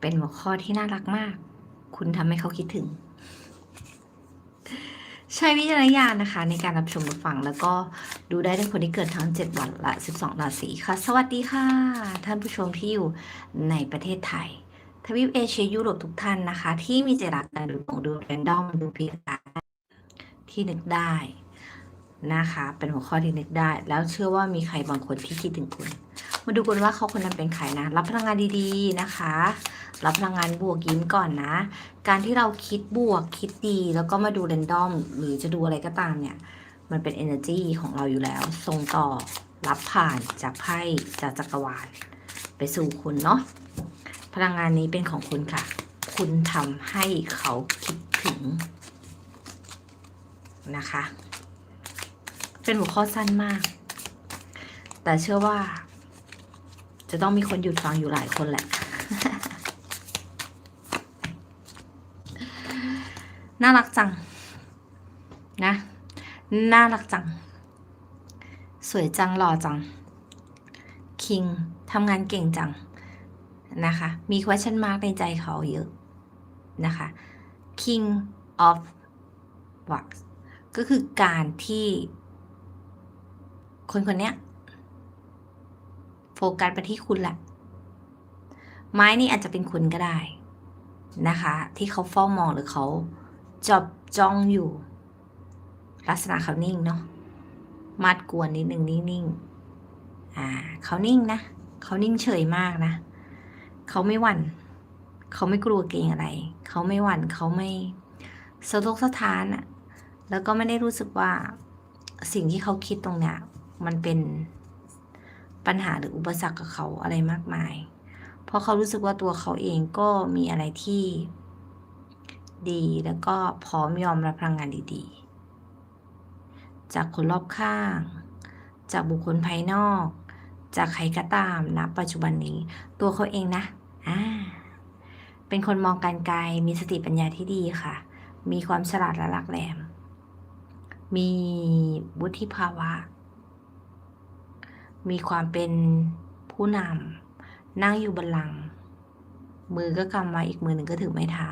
เป็นหัวข้อที่น่ารักมาก คุณทำให้เขาคิดถึง ใช้วิจารณญาณนะคะ ในการรับชมรับฟังแล้วก็ดูได้ทั้งคนที่เกิดทั้ง 7 วันละ 12 ราศีค่ะ สวัสดีค่ะ ท่านผู้ชมที่อยู่ในประเทศไทย ทวีปเอเชียยุโรปทุกท่านนะคะ ที่มีใจรักการดูของดูแรนดอมดูพิการที่นึกได้นะคะ เป็นหัวข้อที่นึกได้ แล้วเชื่อว่ามีใครบางคนที่คิดถึงคุณ มาดูกันว่าเขาคนนั้นเป็นใครนะ รับพลังงานดีๆนะคะ รับพลังงานบวกยิ้มก่อนนะ การที่เราคิดบวกคิดดีแล้วก็มาดูเรนดอม หรือจะดูอะไรก็ตามเนี่ย มันเป็น energy ของเราอยู่แล้วส่งต่อรับผ่านจากไพ่จากจักรวาลไปสู่คุณเนาะพลังงานนี้เป็นของคุณค่ะ คุณทำให้เขาคิดถึงนะคะ เป็นหัวข้อสั้นมาก แต่เชื่อว่า จะต้องมีคนหยุดฟังอยู่หลายคนแหละ น่ารักจัง นะ น่ารักจัง สวยจัง หล่อจัง คิงทำงานเก่งจัง นะคะ มี question mark ในใจเขาเยอะ นะคะ king of wax ก็คือการที่คนคนเนี้ย โฟกัสไปที่คุณแหละ ไม้นี่อาจจะเป็นคุณก็ได้นะคะ ที่เขาเฝ้ามองหรือเขาจับจ้องอยู่ ลักษณะเขานิ่งเนาะมัดกวนนิดนึงนิ่งๆอ่าเขานิ่งนะเขานิ่งเฉยมากนะเขาไม่หวั่นเขาไม่กลัวเกรงอะไร เขาไม่หวั่นเขาไม่สะทกสะท้านอะแล้วก็ไม่ได้รู้สึกว่าสิ่งที่เขาคิดตรงเนี้ยมันเป็น ปัญหาหรืออุปสรรคกับเขาอะไรมากมาย เพราะเขารู้สึกว่าตัวเขาเองก็มีอะไรที่ดีแล้วก็พร้อมยอมรับพลังงานดีๆ จากคนรอบข้าง จากบุคคลภายนอก จากใครก็ตามนะปัจจุบันนี้ ตัวเขาเองนะอ่าเป็นคนมองการไกล มีสติปัญญาที่ดีค่ะ มีความฉลาดและหลักแหลม มีวุฒิภาวะ มีความเป็นผู้นำนั่งอยู่บนหลัง มือก็กำไว้อีกมือหนึ่งก็ถือไม้เท้า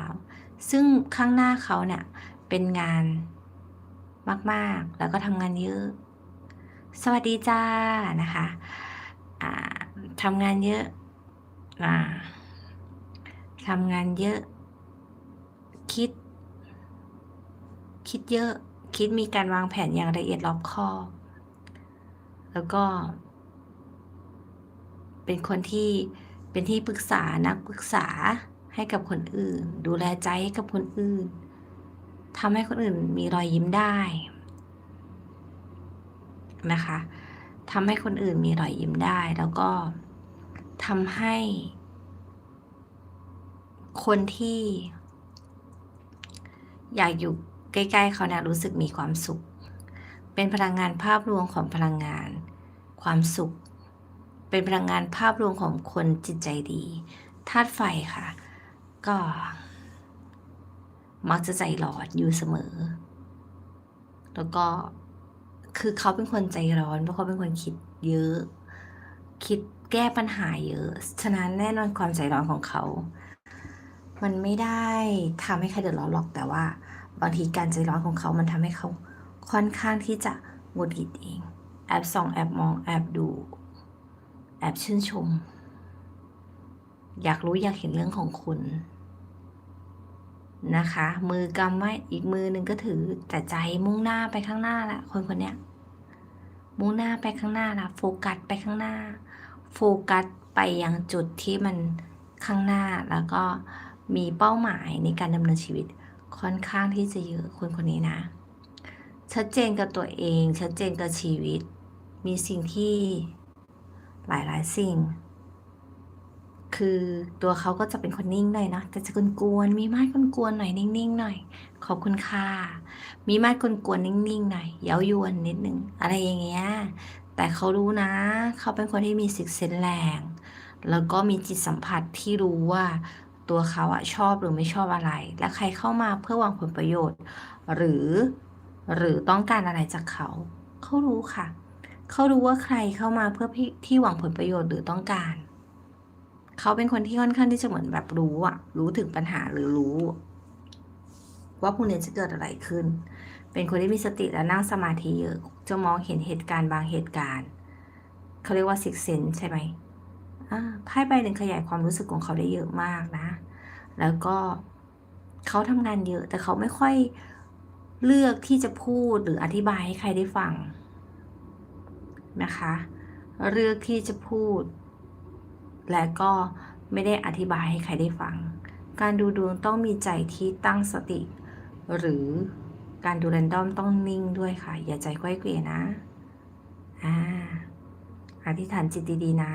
ซึ่งข้างหน้าเขาเนี่ยเป็นงานมากๆ แล้วก็ทำงานเยอะ สวัสดีจ้านะคะทำงานเยอะอ่าทำงานเยอะ คิด คิดเยอะ คิดมีการวางแผนอย่างละเอียดรอบคอบ แล้วก็ เป็นคนที่เป็นที่ปรึกษานักปรึกษาให้กับคนอื่น ดูแลใจให้กับคนอื่นทำให้คนอื่นมีรอยยิ้มได้นะคะทำให้คนอื่นมีรอยยิ้มได้แล้วก็ทำให้ คนที่ อยากอยู่ใกล้ ๆ เขาเนี่ยรู้สึกมีความสุข เป็นพลังงานภาพรวมของพลังงาน ความสุข เป็นพลังงานภาพรวมของคนจิตใจดีธาตุไฟค่ะ ก็ มักจะใจร้อนอยู่เสมอ แล้วก็คือเขาเป็นคนใจร้อนเพราะเขาเป็นคนคิดเยอะ คิดแก้ปัญหาเยอะ ฉะนั้นแน่นอนความใจร้อนของเขา มันไม่ได้ทำให้ใครเดือดร้อนหรอกแต่ว่า บางทีการใจร้อนของเขา มันทำให้เขาค่อนข้างที่จะหงุดหงิดเอง แอบส่องแอบมองแอบดู แอบชื่นชม อยากรู้อยากเห็นเรื่องของคุณ นะคะ มือกำไว้อีกมือหนึ่งก็ถือแต่ใจมุ่งหน้าไปข้างหน้าละคนคนเนี้ยมุ่งหน้าไปข้างหน้าละโฟกัสไปข้างหน้า โฟกัสไปยังจุดที่มันข้างหน้าแล้วก็มีเป้าหมายในการดำเนินชีวิตค่อนข้างที่จะเยอะคนคนนี้นะ ชัดเจนกับตัวเอง ชัดเจนกับชีวิต มีสิ่งที่ หลายหลายๆสิ่ง คือตัวเขาก็จะเป็นคนนิ่งหน่อยนะแต่จะกวนๆมีมาดกวนๆหน่อยนิ่งๆหน่อย ขอบคุณค่ะ มีมาดกวนๆนิ่งๆหน่อยเย้ายวนนิดนึงอะไรอย่างเงี้ยแต่เขารู้นะ เขาเป็นคนที่มีสิกเซนแรง แล้วก็มีจิตสัมผัสที่รู้ว่าตัวเขาอะชอบหรือไม่ชอบอะไร และใครเข้ามาเพื่อหวังผลประโยชน์ หรือหรือต้องการอะไรจากเขา เขารู้ค่ะ เขารู้ว่าใครเข้ามาเพื่อที่หวังผลประโยชน์หรือต้องการ เขาเป็นคนที่ค่อนข้างที่จะเหมือนแบบรู้อะรู้ถึงปัญหาหรือรู้ ว่าพรุ่งนี้จะเกิดอะไรขึ้น เป็นคนที่มีสติและนั่งสมาธิเยอะ จะมองเห็นเหตุการณ์บางเหตุการณ์เขาเรียกว่าสิกเซนใช่ไหมอ่าไพ่ใบหนึ่งขยายความรู้สึกของเขาได้เยอะมากนะ แล้วก็เขาทำงานเยอะ แต่เขาไม่ค่อยเลือกที่จะพูดหรืออธิบายให้ใครได้ฟัง นะคะ เลือกที่จะพูด และก็ไม่ได้อธิบายให้ใครได้ฟัง การดูดวงต้องมีใจที่ตั้งสติ หรือการดูแรนดอมต้องนิ่งด้วยค่ะ อย่าใจไขว้เขวนะอ่าอธิษฐานจิตดีๆนะ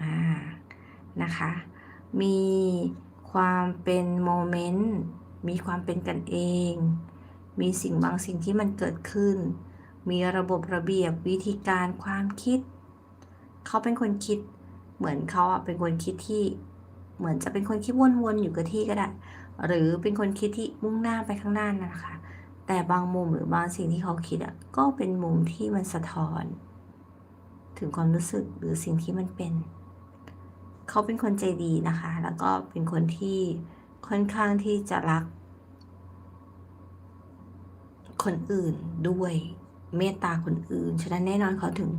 อ่านะคะ มีความเป็นโมเมนต์มีความเป็นกันเอง มีสิ่งบางสิ่งที่มันเกิดขึ้น มีระบบระเบียบวิธีการความคิด เขาเป็นคนคิด เหมือนเขาอะเป็นคนคิดที่ เหมือนจะเป็นคนคิดวนๆอยู่กับที่ก็ได้ หรือเป็นคนคิดที่มุ่งหน้าไปข้างหน้านะคะ แต่บางมุมหรือบางสิ่งที่เขาคิดอะก็เป็นมุมที่มันสะท้อน ถึงความรู้สึกหรือสิ่งที่มันเป็น เขาเป็นคนใจดีนะคะ แล้วก็เป็นคนที่ค่อนข้างที่จะรัก คนอื่นด้วย เมตตาคนอื่น ฉะนั้นแน่นอนเขาถึง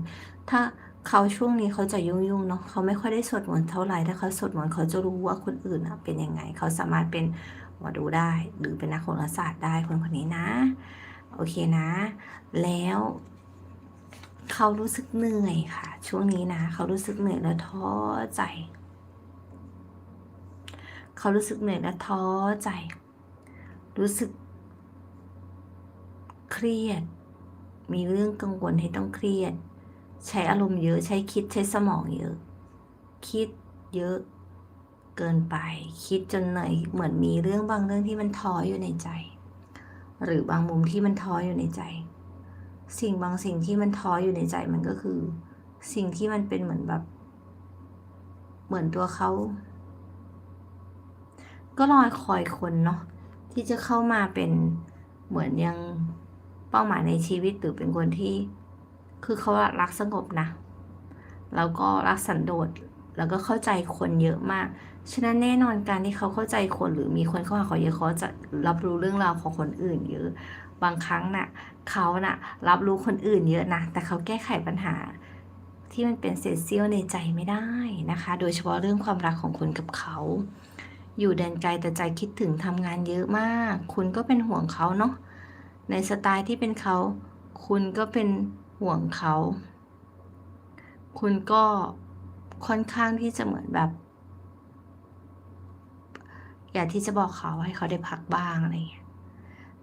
ถ้าเขาช่วงนี้เขาจะยุ่งๆเนาะเขาไม่ค่อยได้สวดมนต์เท่าไหร่ถ้าเขาสวดมนต์เขาจะรู้ว่าคนอื่นอะเป็นยังไง เขาสามารถเป็นหมอดูได้ หรือเป็นนักโหราศาสตร์ได้คนคนนี้นะ โอเคนะ แล้วเขารู้สึกเหนื่อยค่ะ ช่วงนี้นะ เขารู้สึกเหนื่อยและท้อใจ เขารู้สึกเหนื่อยและท้อใจ รู้สึกเครียด มีเรื่องกังวลให้ต้องเครียด ใช้อารมณ์เยอะใช้คิดใช้สมองเยอะ คิดเยอะเกินไป คิดจนเหนื่อยเหมือนมีเรื่องบางเรื่องที่มันท้ออยู่ในใจ หรือบางมุมที่มันท้ออยู่ในใจ สิ่งบางสิ่งที่มันท้ออยู่ในใจมันก็คือ สิ่งที่มันเป็นเหมือนแบบ เหมือนตัวเขาก็รอยคอยคนเนาะที่จะเข้ามาเป็นเหมือนยัง ป้าหมายในชีวิตหรือเป็นคนที่ คือเขารักสงบนะ แล้วก็รักสันโดษ แล้วก็เข้าใจคนเยอะมาก ฉะนั้นแน่นอนการที่เขาเข้าใจคนหรือมีคนเข้าหาเขาเยอะเขาจะรับรู้เรื่องราวของคนอื่นเยอะ บางครั้งน่ะเขาน่ะรับรู้คนอื่นเยอะนะ แต่เขาแก้ไขปัญหาที่มันเป็นเศษเสี้ยวในใจไม่ได้นะคะ โดยเฉพาะเรื่องความรักของคุณกับเขาอยู่แดนไกลแต่ใจคิดถึงทำงานเยอะมาก คุณก็เป็นห่วงเขาเนาะ ในสไตล์ที่เป็นเขา คุณก็เป็นห่วงเขา คุณก็ค่อนข้างที่จะเหมือนแบบ อยากที่จะบอกเขาให้เขาได้พักบ้างอะไรอย่างเงี้ย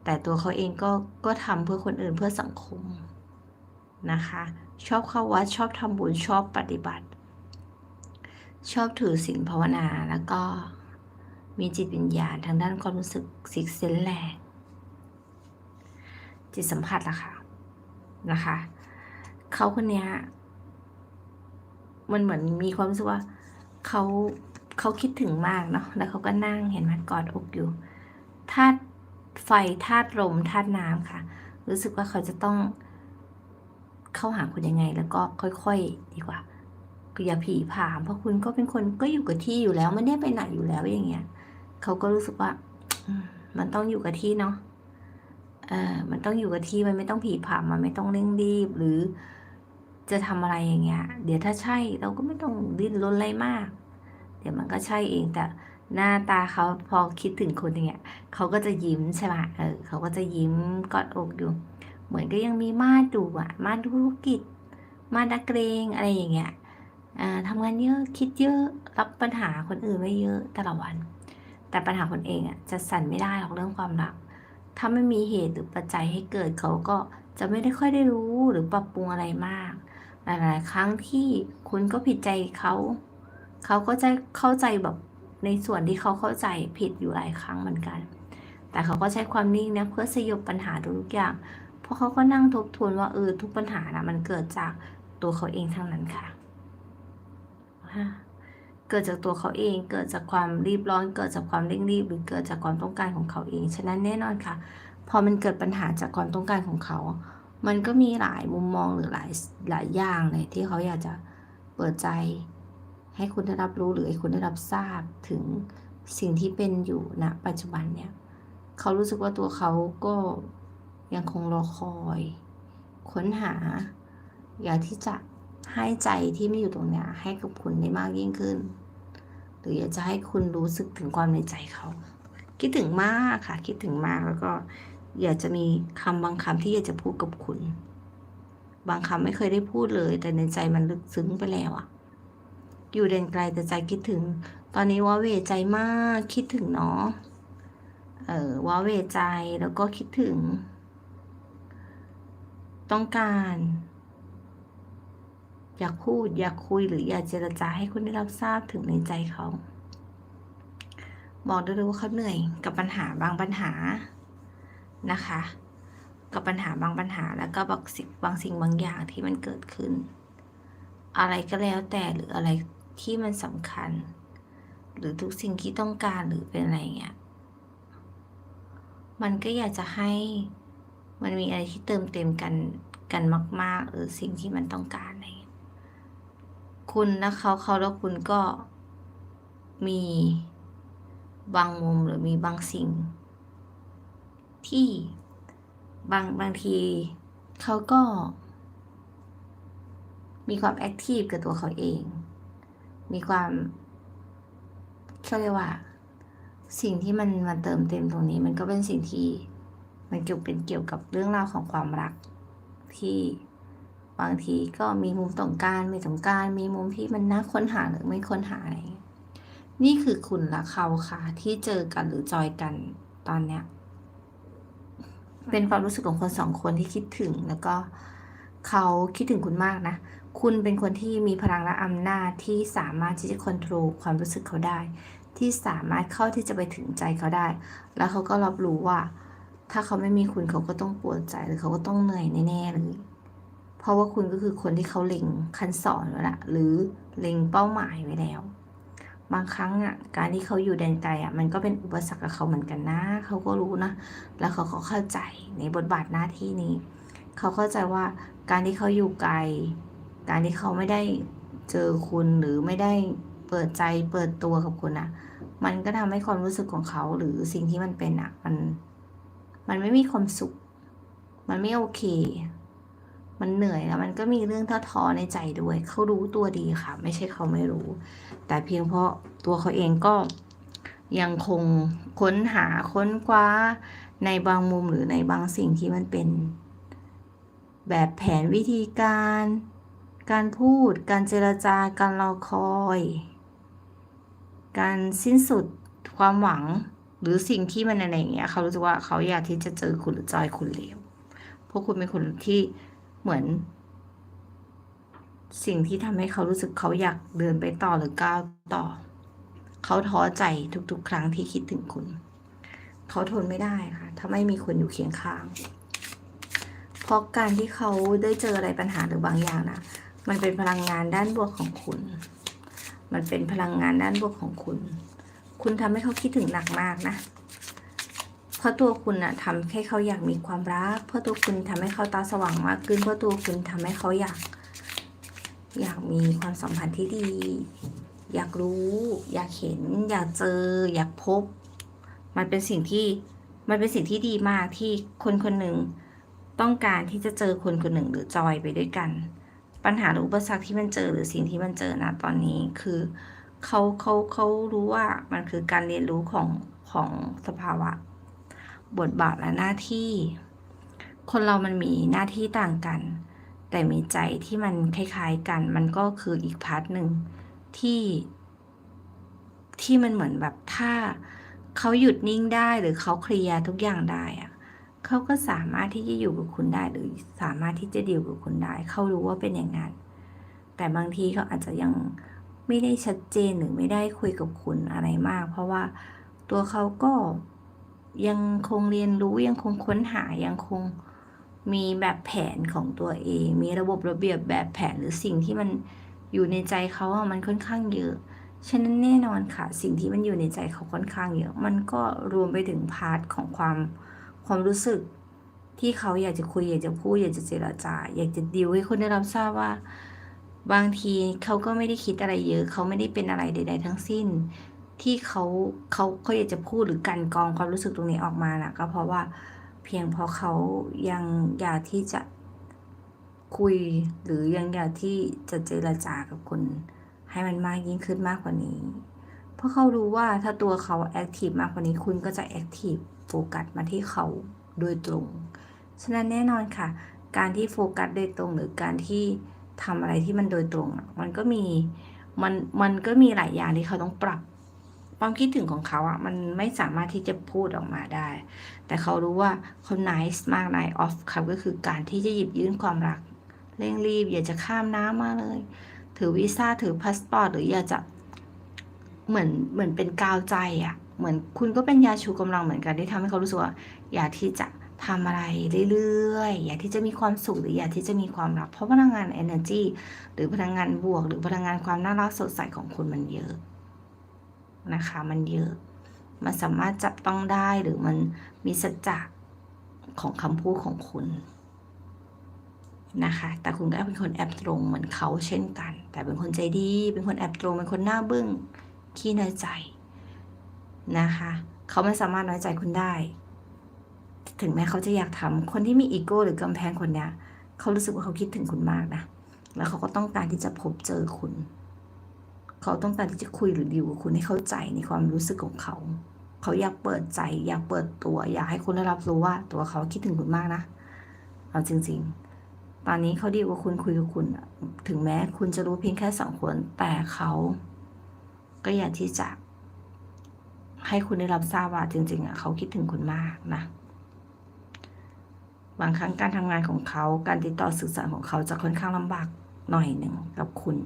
แต่ตัวเขาเองก็ก็ทำเพื่อคนอื่นเพื่อสังคมนะคะ ชอบเข้าวัดชอบทำบุญชอบปฏิบัติ ชอบถือศีลภาวนาแล้วก็มีจิตวิญญาณทางด้านความรู้สึกสิกเซนแรง จิตสัมผัสล่ะค่ะนะคะเขาคนเนี้ยมันเหมือนมีความรู้สึกว่าเขาเขาคิดถึงมากเนาะแล้วเขาก็นั่งเห็นไหมกอดอกอยู่ธาตุไฟธาตุลมธาตุน้ำค่ะ รู้สึกว่าเขาจะต้องเข้าหาคุณยังไง แล้วก็ค่อยๆ ดีกว่าอย่าผีผาม เพราะคุณก็เป็นคนก็อยู่กับที่อยู่แล้วไม่ได้ไปไหนอยู่แล้วอย่างเงี้ยเขาก็รู้สึกว่ามันต้องอยู่กับที่เนาะ ออมันต้องอยู่กับที่มันไม่ต้องผีผามันไม่ต้องเร่งรีบ หรือจะทำอะไรอย่างเงี้ย เดี๋ยวถ้าใช่เราก็ไม่ต้องดิ้นรนอะไรมาก เดี๋ยวมันก็ใช่เองแต่หน้าตาเขาพอคิดถึงคนอย่างเงี้ยเขาก็จะยิ้มใช่ไหมเออเขาก็จะยิ้มกอดอกอยู่ เหมือนก็ยังมีมาดูอะมาดธุรกิจ มาดักเกรงอะไรอย่างเงี้ยอ่าทำงานเยอะคิดเยอะรับปัญหาคนอื่นไว้เยอะแต่ละวัน แต่ปัญหาคนเองอะจะสั่นไม่ได้หรอกเรื่องความรัก ถ้าไม่มีเหตุหรือปัจจัยให้เกิดเขาก็จะไม่ได้ค่อยได้รู้หรือปรับปรุงอะไรมาก หลาย ๆ ครั้งที่คุณก็ผิดใจเขา เขาก็จะเข้าใจแบบในส่วนที่เขาเข้าใจผิดอยู่หลายครั้งเหมือนกัน แต่เขาก็ใช้ความนิ่งนะเพื่อสยบปัญหาทุกอย่าง เพราะเขาก็นั่งทบทวนว่าเออทุกปัญหานะมันเกิดจากตัวเขาเองทั้งนั้นค่ะ เกิดจากตัวเขาเอง เกิดจากความรีบร้อน เกิดจากความเร่งรีบ หรือเกิดจากความต้องการของเขาเอง ฉะนั้นแน่นอนค่ะ พอมันเกิดปัญหาจากความต้องการของเขา มันก็มีหลายมุมมองหรือหลายหลายอย่างเลยที่เขาอยากจะเปิดใจ ให้คุณได้รับรู้หรือให้คุณได้รับทราบถึงสิ่งที่เป็นอยู่ณปัจจุบันเนี่ย เขารู้สึกว่าตัวเขาก็ยังคงรอคอย ค้นหา อยากที่จะ ให้ใจที่ไม่อยู่ตรงเนี้ยให้กับคุณได้มากยิ่งขึ้น หรืออยากจะให้คุณรู้สึกถึงความในใจเขา คิดถึงมากค่ะ คิดถึงมากแล้วก็ อยากจะมีคำบางคำที่อยากจะพูดกับคุณ บางคำไม่เคยได้พูดเลย แต่ในใจมันลึกซึ้งไปแล้วอะอยู่เด่นไกลแต่ใจคิดถึง ตอนนี้ว่าเวใจมากคิดถึงเนาะเออว่าเวใจแล้วก็คิดถึง ต้องการ อยากพูดอยากคุยหรืออยากเจรจาให้คุณได้รับทราบถึงในใจเขาบอกได้เลยว่าเขาเหนื่อยกับปัญหาบางปัญหานะคะ กับปัญหาบางปัญหาแล้วก็บางสิ่งบางสิ่งบางอย่างที่มันเกิดขึ้น อะไรก็แล้วแต่หรืออะไรที่มันสำคัญ หรือทุกสิ่งที่ต้องการหรือเป็นอะไรเงี้ยมันก็อยากจะให้มันมีอะไรที่เติมเต็มกันกันมาก ๆ หรือสิ่งที่มันต้องการอะไรเงี้ย คุณและเขาเขาแล้วคุณก็มีบางมุมหรือมีบางสิ่ง ที่บางบางทีเขาก็ มีความแอคทีฟกับตัวเขาเอง มีความเขาเรียกว่า สิ่งที่มันมาเติมเต็มตรงนี้ มันก็เป็นสิ่งที่มันเกี่ยวเป็นเกี่ยวกับเรื่องราวของความรักที่ บางทีก็มีมุมต้องการไม่ต้องการ มีมุมที่มันน่าค้นหาหรือไม่ค้นหาอะไรอย่างเงี้ยนี่คือคุณและเขาค่ะ ที่เจอกันหรือจอยกันตอนเนี้ย เป็นความรู้สึกของคนสองคนที่คิดถึงแล้วก็เขาคิดถึงคุณมากนะ คุณเป็นคนที่มีพลังและอำนาจที่สามารถที่จะควบคุมความรู้สึกเขาได้ ที่สามารถเข้าที่จะไปถึงใจเขาได้ แล้วเขาก็รับรู้ว่า ถ้าเขาไม่มีคุณเขาก็ต้องปวดใจหรือเขาก็ต้องเหนื่อยแน่ๆเลย เพราะว่าคุณก็คือคนที่เขาเล็งคันสอนไว้ละหรือเล็งเป้าหมายไว้แล้ว บางครั้งอะการที่เขาอยู่แดนไกลอะมันก็เป็นอุปสรรคกับเขาเหมือนกันนะเขาก็รู้นะ แล้วเขาก็เข้าใจในบทบาทหน้าที่นี้ เขาเข้าใจว่าการที่เขาอยู่ไกล การที่เขาไม่ได้เจอคุณหรือไม่ได้เปิดใจเปิดตัวกับคุณอะ มันก็ทำให้ความรู้สึกของเขาหรือสิ่งที่มันเป็นอะมันมันไม่มีความสุข มันไม่โอเค มันเหนื่อยแล้วมันก็มีเรื่องท้อท้อในใจด้วย เขารู้ตัวดีค่ะ ไม่ใช่เขาไม่รู้ แต่เพียงเพราะตัวเขาเองก็ยังคงค้นหาค้นคว้าในบางมุมหรือในบางสิ่งที่มันเป็น แบบแผนวิธีการ การพูด การเจรจาการรอคอย การสิ้นสุดความหวังหรือสิ่งที่มันอะไรอย่างเงี้ยเขารู้สึกว่าเขาอยากที่จะเจอคุณหรือจอยคุณเร็วเพราะคุณเป็นคนที่ เหมือน สิ่งที่ทำให้เขารู้สึกเขาอยากเดินไปต่อหรือก้าวต่อ เขาท้อใจทุกๆ ครั้งที่คิดถึงคุณ เขาทนไม่ได้ค่ะ ถ้าไม่มีคนอยู่เคียงข้าง เพราะการที่เขาได้เจออะไรปัญหาหรือบางอย่างนะมันเป็นพลังงานด้านบวกของคุณ มันเป็นพลังงานด้านบวกของคุณ คุณทำให้เขาคิดถึงหนักมากนะ ราะตัวคุณอะทำให้เขาอยากมีความรัก เพราะตัวคุณทำให้เขาตาสว่างมากขึ้น เพราะตัวคุณทำให้เขาอยาก อยากมีความสัมพันธ์ที่ดี อยากรู้ อยากเห็น อยากเจอ อยากพบ มันเป็นสิ่งที่มันเป็นสิ่งที่ดีมากที่คนคนหนึ่งต้องการที่จะเจอคนคนหนึ่งหรือจอยไปด้วยกัน ปัญหาหรืออุปสรรคที่มันเจอหรือสิ่งที่มันเจอนะตอนนี้คือเขาเขาเขารู้ว่ามันคือการเรียนรู้ของของสภาวะ บทบาทและหน้าที่ คนเรามันมีหน้าที่ต่างกัน แต่มีใจที่มันคล้าย ๆกัน มันก็คืออีกพาร์ทหนึ่งที่ ที่มันเหมือนแบบถ้าเขาหยุดนิ่งได้หรือเขาเคลียร์ทุกอย่างได้อะเขาก็สามารถที่จะอยู่กับคุณได้หรือสามารถที่จะดีลกับคุณได้ เขารู้ว่าเป็นอย่างนั้น แต่บางทีเขาอาจจะยังไม่ได้ชัดเจนหรือไม่ได้คุยกับคุณอะไรมาก เพราะว่าตัวเขาก็ ยังคงเรียนรู้ยังคงค้นหายังคงมีแบบแผนของตัวเอง มีระบบระเบียบแบบแผนหรือสิ่งที่มันอยู่ในใจเขาอะมันค่อนข้างเยอะฉะนั้นแน่นอนค่ะ สิ่งที่มันอยู่ในใจเขาค่อนข้างเยอะ มันก็รวมไปถึงพาร์ทของความความรู้สึกที่เขาอยากจะคุยอยากจะพูดอยากจะเจรจา อยากจะดีลให้คนได้รับทราบว่า บางทีเขาก็ไม่ได้คิดอะไรเยอะ เขาไม่ได้เป็นอะไรใด ๆ ทั้งสิ้น ที่เขาเขาเขาอยากจะพูดหรือกันกองความรู้สึกตรงนี้ออกมานะก็เพราะว่าเพียงเพราะเขายังอยากที่จะคุยหรือยังอยากที่จะเจรจากับคุณให้มันมากยิ่งขึ้นมากกว่านี้ เพราะเขารู้ว่าถ้าตัวเขาแอคทีฟมากกว่านี้คุณก็จะแอคทีฟโฟกัสมาที่เขาโดยตรง ฉะนั้นแน่นอนค่ะ การที่โฟกัสโดยตรงหรือการที่ทำอะไรที่มันโดยตรงอะมันก็มีมันมันก็มีหลายอย่างที่เขาต้องปรับ ความคิดถึงของเขาอะมันไม่สามารถที่จะพูดออกมาได้ แต่เขารู้ว่าเขา nice มาก nice off ครับก็คือการที่จะหยิบยื่นความรัก เร่งรีบ อยากจะข้ามน้ำมาเลย ถือวีซ่าถือพาสปอร์ตหรืออยากจะเหมือนเหมือนเป็นกาวใจอะ่ะ เหมือนคุณก็เป็นยาชูกำลังเหมือนกันที่ทำให้เขารู้สึกว่าอยากที่จะทำอะไรเรื่อยๆ อยากที่จะมีความสุขหรืออยากที่จะมีความรัก เพราะพลังงาน energy หรือพลังงานบวก หรือพลังงานความน่ารักสดใสของคุณมันเยอะ นะคะ มันเยอะ มันสามารถจับต้องได้หรือมันมีสัจจะของคำพูดของคุณนะคะ แต่คุณก็เป็นคนแอบตรงเหมือนเขาเช่นกัน แต่เป็นคนใจดี เป็นคนแอบตรง เป็นคนหน้าบึ้ง ขี้น้อยใจนะคะ เขาไม่สามารถน้อยใจคุณได้ ถึงแม้เขาจะอยากทำคนที่มีอีโก้หรือกำแพงคนเนี้ย เขารู้สึกว่าเขาคิดถึงคุณมากนะ แล้วเขาก็ต้องการที่จะพบเจอคุณ เขาต้องการที่จะคุยหรือดีลกับคุณให้เข้าใจในความรู้สึกของเขา เขาอยากเปิดใจ อยากเปิดตัว อยากให้คุณได้รับรู้ว่าตัวเขาคิดถึงคุณมากนะ เอาจริง ๆ ตอนนี้เขาดีกว่าคุณคุยกับคุณ ถึงแม้คุณจะรู้เพียงแค่สองคนแต่เขาก็อยากที่จะ ให้คุณได้รับทราบว่าจริง ๆอะเขาคิดถึงคุณมากนะบางครั้งการทำงานของเขา การติดต่อสื่อสารของเขาจะค่อนข้างลำบากหน่อยหนึ่งกับคุณ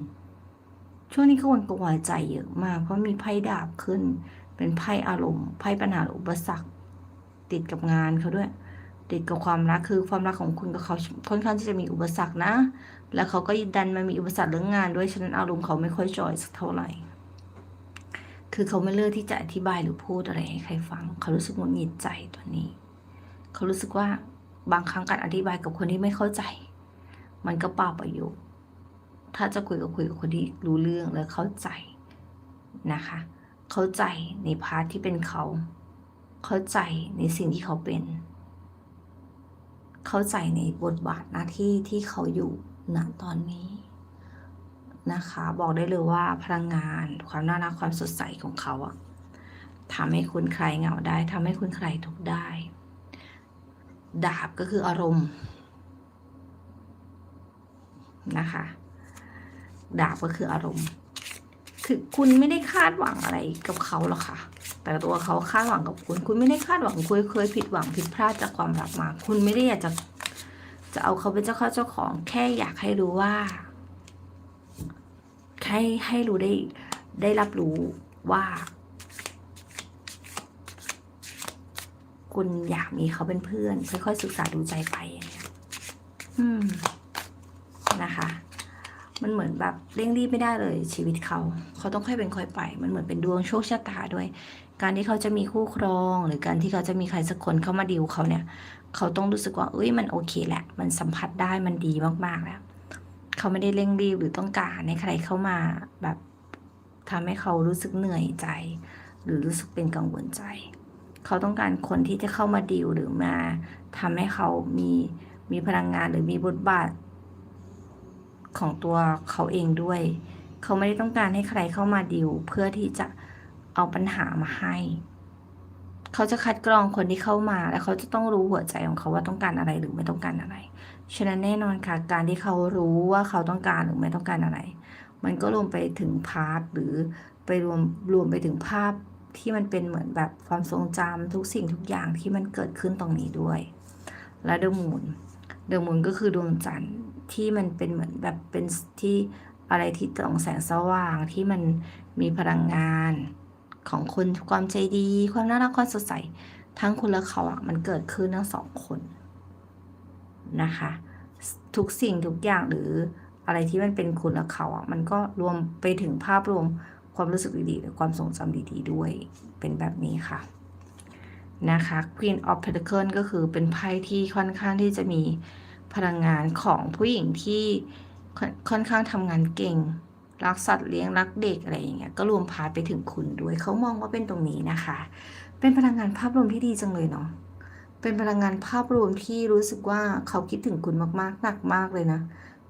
ช่วงนี้เขาวนกระวาใจเยอะมาก เพราะมีไพ่ดาบขึ้น เป็นไพ่อารมณ์ไพ่ปัญหาออุปสรรค ติดกับงานเขาด้วย ติดกับความรักคือความรักของคุณกับเขาค่อนข้างที่จะมีอุปสรรคนะ แล้วเขาก็ดันมามีอุปสรรคเรื่องงานด้วยฉะนั้นอารมณ์เขาไม่ค่อยจอยสักเท่าไหร่คือเขาไม่เลือกที่จะอธิบายหรือพูดอะไรให้ใครฟัง เขารู้สึกหงุดหงิดใจตัวนี้ เขารู้สึกว่าบางครั้งการอธิบายกับคนที่ไม่เข้าใจ มันก็เปล่าประโยชน์ ถ้าจะคุยกับคุยกับคนที่รู้เรื่องและเข้าใจนะคะ เข้าใจในพาร์ทที่เป็นเขา เข้าใจในสิ่งที่เขาเป็น เข้าใจในบทบาทหน้าที่ที่เขาอยู่ณตอนนี้นะคะ บอกได้เลยว่าพลังงาน ความน่ารักความสดใสของเขาอะทำให้คุณใคลายเหงาได้ทำให้คุณใคลายทุกข์ได้ ดาบก็คืออารมณ์นะคะ ดาบก็คืออารมณ์ คือคุณไม่ได้คาดหวังอะไรกับเขาหรอกค่ะ แต่ตัวเขาคาดหวังกับคุณ คุณไม่ได้คาดหวังคุณเคยผิดหวังผิดพลาดจากความรักมา คุณไม่ได้อยากจะจะเอาเขาเป็นเจ้าเข้าเจ้าของ แค่อยากให้รู้ว่าให้ให้รู้ได้ได้รับรู้ว่า คุณอยากมีเขาเป็นเพื่อน ค่อยๆศึกษาดูใจไปอย่างเงี้ยอืมนะคะ มันเหมือนแบบเร่งรีบไม่ได้เลยชีวิตเขา เขาต้องค่อยเป็นค่อยไป มันเหมือนเป็นดวงโชคชะตาด้วย การที่เขาจะมีคู่ครอง หรือการที่เขาจะมีใครสักคนเข้ามาดีลเขาเนี่ย เขาต้องรู้สึกว่าเอ้ยมันโอเคแหละ มันสัมผัสได้มันดีมากๆแล้วเขาไม่ได้เร่งรีบหรือต้องการให้ใครเข้ามาแบบทำให้เขารู้สึกเหนื่อยใจ หรือรู้สึกเป็นกังวลใจ เขาต้องการคนที่จะเข้ามาดีลหรือมาทำให้เขามีมีพลังงานหรือมีบทบาท ของตัวเขาเองด้วย เขาไม่ได้ต้องการให้ใครเข้ามาดิวเพื่อที่จะเอาปัญหามาให้ เขาจะคัดกรองคนที่เข้ามา แล้วเขาจะต้องรู้หัวใจของเขาว่าต้องการอะไรหรือไม่ต้องการอะไร ฉะนั้นแน่นอนค่ะ การที่เขารู้ว่าเขาต้องการหรือไม่ต้องการอะไร มันก็รวมไปถึงพาร์ทหรือไปรวมรวมไปถึงภาพที่มันเป็นเหมือนแบบความทรงจำทุกสิ่งทุกอย่างที่มันเกิดขึ้นตรงนี้ด้วย และเดอะมูนเดอะมูนก็คือดวงจันทร์ ที่มันเป็นเหมือนแบบเป็นที่อะไรที่ส่องแสงสว่างที่มันมีพลังงานของคนความใจดี ความน่ารักความสดใสทั้งคุณและเขาอะมันเกิดขึ้นทั้งสองคนนะคะ ทุกสิ่งทุกอย่างหรืออะไรที่มันเป็นคุณและเขาอะมันก็รวมไปถึงภาพรวมความรู้สึกดีๆหรือความทรงจำดีๆด้วยเป็นแบบนี้ค่ะนะคะ Queen of Pentacles ก็คือเป็นไพ่ที่ค่อนข้างที่จะมี พลังงานของผู้หญิงที่ค่อนอนข้างทำงานเก่ง รักสัตว์เลี้ยงรักเด็กอะไรอย่างเงี้ยก็รวมพาไปถึงคุณด้วยเขามองว่าเป็นตรงนี้นะคะ เป็นพลังงานภาพรวมที่ดีจังเลยเนาะเป็นพลังงานภาพรวมที่รู้สึกว่าเขาคิดถึงคุณมากๆหนักมากเลยนะ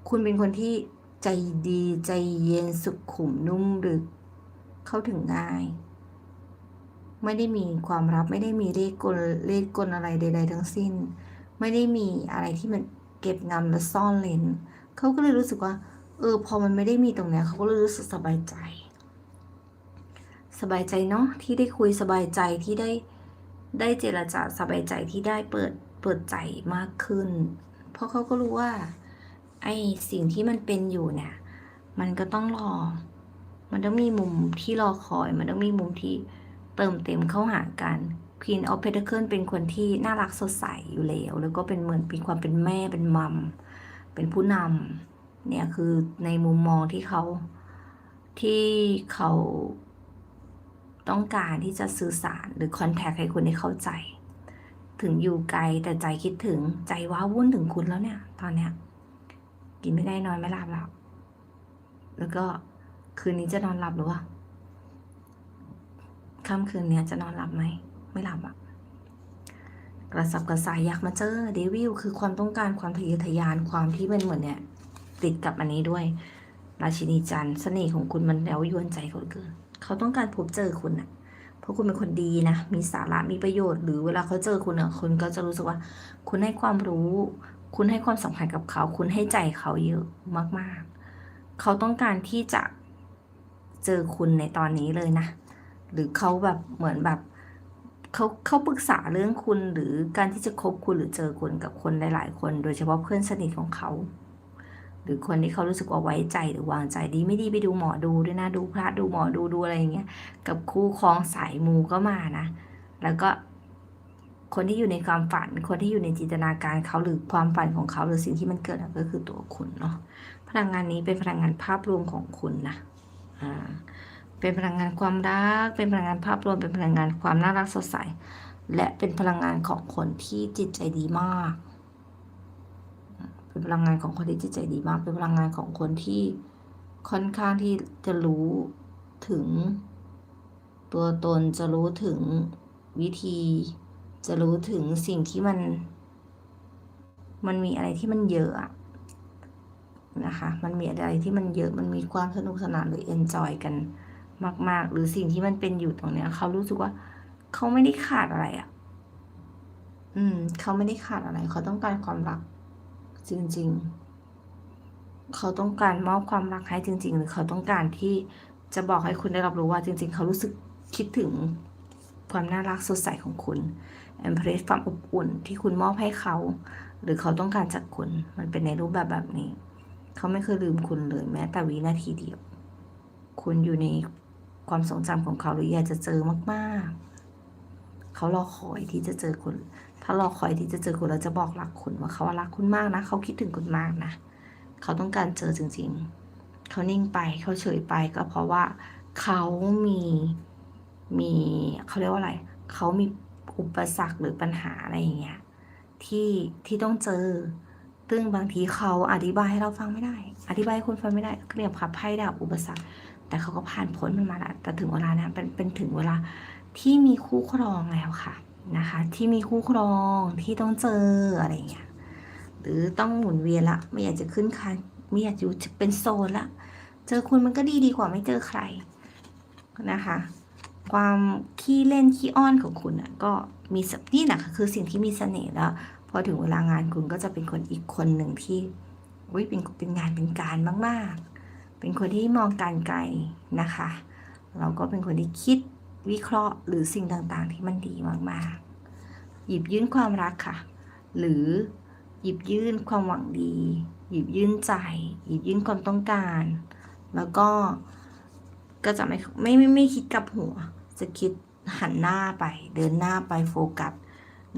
คุณเป็นคนที่ใจดีใจเย็นสุขุมนุ่มลึก เข้าถึงง่าย ไม่ได้มีความลับไม่ได้มีเลขกลเลขกลอะไรใด ๆ ทั้งสิ้น ไม่ได้มีอะไรที่มัน เก็บงำและซ่อนเลนเขาก็เลยรู้สึกว่า เออ พอมันไม่ได้มีตรงเนี้ยเขาก็เลยรู้สึกสบายใจ สบายใจเนาะที่ได้คุยสบายใจที่ได้ได้เจรจาสบายใจที่ได้เปิดเปิดใจมากขึ้น เพราะเขาก็รู้ว่า ไอ้สิ่งที่มันเป็นอยู่เนี่ย มันก็ต้องรอ มันต้องมีมุมที่รอคอย มันต้องมีมุมที่เติมเต็มเข้าหากัน Queen of Pentacle เป็นคนที่น่ารักสดใสอยู่แล้ว แล้วก็เป็นเหมือนเป็นความเป็นแม่เป็นมัม เป็นผู้นำเนี่ยคือในมุมมองที่เขาที่เขาต้องการที่จะสื่อสารหรือคอนแทคให้คุณได้เข้าใจ ถึงอยู่ไกลแต่ใจคิดถึงใจว้าวุ่นถึงคุณแล้วเนี่ย ตอนเนี้ยกินไม่ได้นอนไม่หลับแล้วแล้วก็คืนนี้จะนอนหลับหรือวะค่ำคืนเนี้ยจะนอนหลับไหม ไม่หลับอะกระสับกระส่ายอยากมาเจอเดวิลคือความต้องการความทะเยอทะยานความที่มันเหมือนเนี่ย ติดกับอันนี้ด้วย ราชินีจันทร์เสน่ห์ของคุณมันแล้วยวนใจเขาเกิน เขาต้องการพบเจอคุณอะเพราะคุณเป็นคนดีนะ มีสาระมีประโยชน์หรือเวลาเขาเจอคุณอะคุณก็จะรู้สึกว่า คุณให้ความรู้ คุณให้ความสำคัญกับเขา คุณให้ใจเขาเยอะมาก ๆ เขาต้องการที่จะเจอคุณในตอนนี้เลยนะ หรือเขาแบบเหมือนแบบ เขาเขาปรึกษาเรื่องคุณหรือการที่จะคบคุณหรือเจอคุณกับคนหลาย ๆ คน โดยเฉพาะเพื่อนสนิทของเขา หรือคนที่เขารู้สึกว่าไว้ใจหรือวางใจดีไม่ดีไปดูหมอดูด้วยนะดูพระดูหมอดูดูอะไรอย่างเงี้ยกับคู่ครองสายมูก็มานะ แล้วก็คนที่อยู่ในความฝัน คนที่อยู่ในจินตนาการเขาหรือความฝันของเขาหรือสิ่งที่มันเกิดก็คือตัวคุณเนาะพลังงานนี้เป็นพลังงานภาพรวมของคุณนะอ่า เป็นพลังงานความรัก เป็นพลังงานภาพรวม เป็นพลังงานความน่ารักสดใส และเป็นพลังงานของคนที่จิตใจดีมาก เป็นพลังงานของคนที่จิตใจดีมาก เป็นพลังงานของคนที่ค่อนข้างที่จะรู้ถึง ตัวตน จะรู้ถึงวิธี จะรู้ถึงสิ่งที่มัน มันมีอะไรที่มันเยอะนะคะ มันมีอะไรที่มันเยอะ มันมีความสนุกสนานหรือเอนจอยกัน มาก ๆ หรือสิ่งที่มันเป็นอยู่ตรงเนี้ย เขารู้สึกว่า เขาไม่ได้ขาดอะไรอะ่ะ อืม เขาไม่ได้ขาดอะไร เขาต้องการความรัก จริง ๆ เขาต้องการมอบความรักให้จริง ๆ หรือเขาต้องการที่จะบอกให้คุณได้รับรู้ว่าจริง ๆ เขารู้สึกคิดถึงความน่ารักสดใสของคุณแอมเพรสความอบอุ่นที่คุณมอบให้เขา หรือเขาต้องการจากคุณ มันเป็นในรูปแบบแบบนี้ เขาไม่เคยลืมคุณเลยแม้แต่วินาทีเดียว คุณอยู่ใน ความทรงจำของเขาหรืออยากจะเจอมากๆ เขารอคอยที่จะเจอคุณถ้ารอคอยที่จะเจอคุณเราจะบอกรักคุณว่าเขารักคุณมากนะ เขาคิดถึงคุณมากนะ เขาต้องการเจอจริง ๆ เขานิ่งไปเขาเฉยไปก็เพราะว่าเขามีมีเขาเรียกว่าอะไร เขามีอุปสรรคหรือปัญหาอะไรอย่างเงี้ยที่ที่ต้องเจอ ซึ่งบางทีเขาอธิบายให้เราฟังไม่ได้ อธิบายให้คุณฟังไม่ได้เรียกพับไพ่ดาบอุปสรรค แต่เขาก็ผ่านพ้นมันมาล้วแต่ถึงเวลานะเป็นเป็นถึงเวลาที่มีคู่ครองแล้วค่ะนะคะ ที่มีคู่ครองที่ต้องเจออะไรอย่างเงี้ยหรือต้องหมุนเวียนละ ไม่อยากจะขึ้นคันไม่อยากอยู่เป็นโซนละ เจอคุณมันก็ดีดีกว่าไม่เจอใครนะคะ ความขี้เล่นขี้อ้อนของคุณอะก็มีสันี่แหละค่ะคือสิ่งที่มีเสน่ห์แล้ว พอถึงเวลางานคุณก็จะเป็นคนอีกคนหนึ่งที่วิเป็นเป็นงานเป็นการมากๆ เป็นคนที่มองการไกลนะคะ เราก็เป็นคนที่คิดวิเคราะห์หรือสิ่งต่างๆ ที่มันดีมากๆ หยิบยื่นความรักค่ะ หรือหยิบยื่นความหวังดี หยิบยื่นใจ หยิบยื่นความต้องการ แล้วก็ก็จะไม่ไม่ไม่ไม่คิดกับหัว จะคิดหันหน้าไป เดินหน้าไปโฟกัส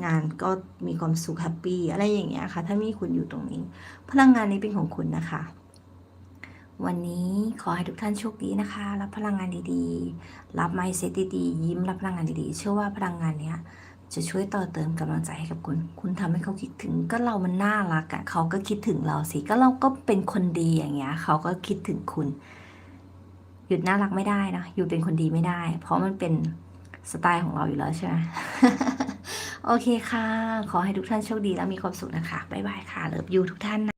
งานก็มีความสุขแฮปปี้อะไรอย่างเงี้ยค่ะ ถ้ามีคุณอยู่ตรงนี้ พลังงานนี้เป็นของคุณนะคะ วันนี้ขอให้ทุกท่านโชคดีนะคะ รับพลังงานดีๆ รับไมเซ็ตดีๆ ยิ้มรับพลังงานดีๆ เชื่อว่าพลังงานเนี้ยจะช่วยต่อเติมกำลังใจให้กับคุณ คุณทำให้เขาคิดถึงก็เรามันน่ารักอะเขาก็คิดถึงเราสิ ก็เราก็เป็นคนดีอย่างเงี้ย เขาก็คิดถึงคุณ หยุดน่ารักไม่ได้นะหยุดเป็นคนดีไม่ได้ เพราะมันเป็นสไตล์ของเราอยู่แล้วใช่ไหม โอเคค่ะ ขอให้ทุกท่านโชคดีและมีความสุขนะคะ บ๊ายบายค่ะ เลิฟยูทุกท่านนะ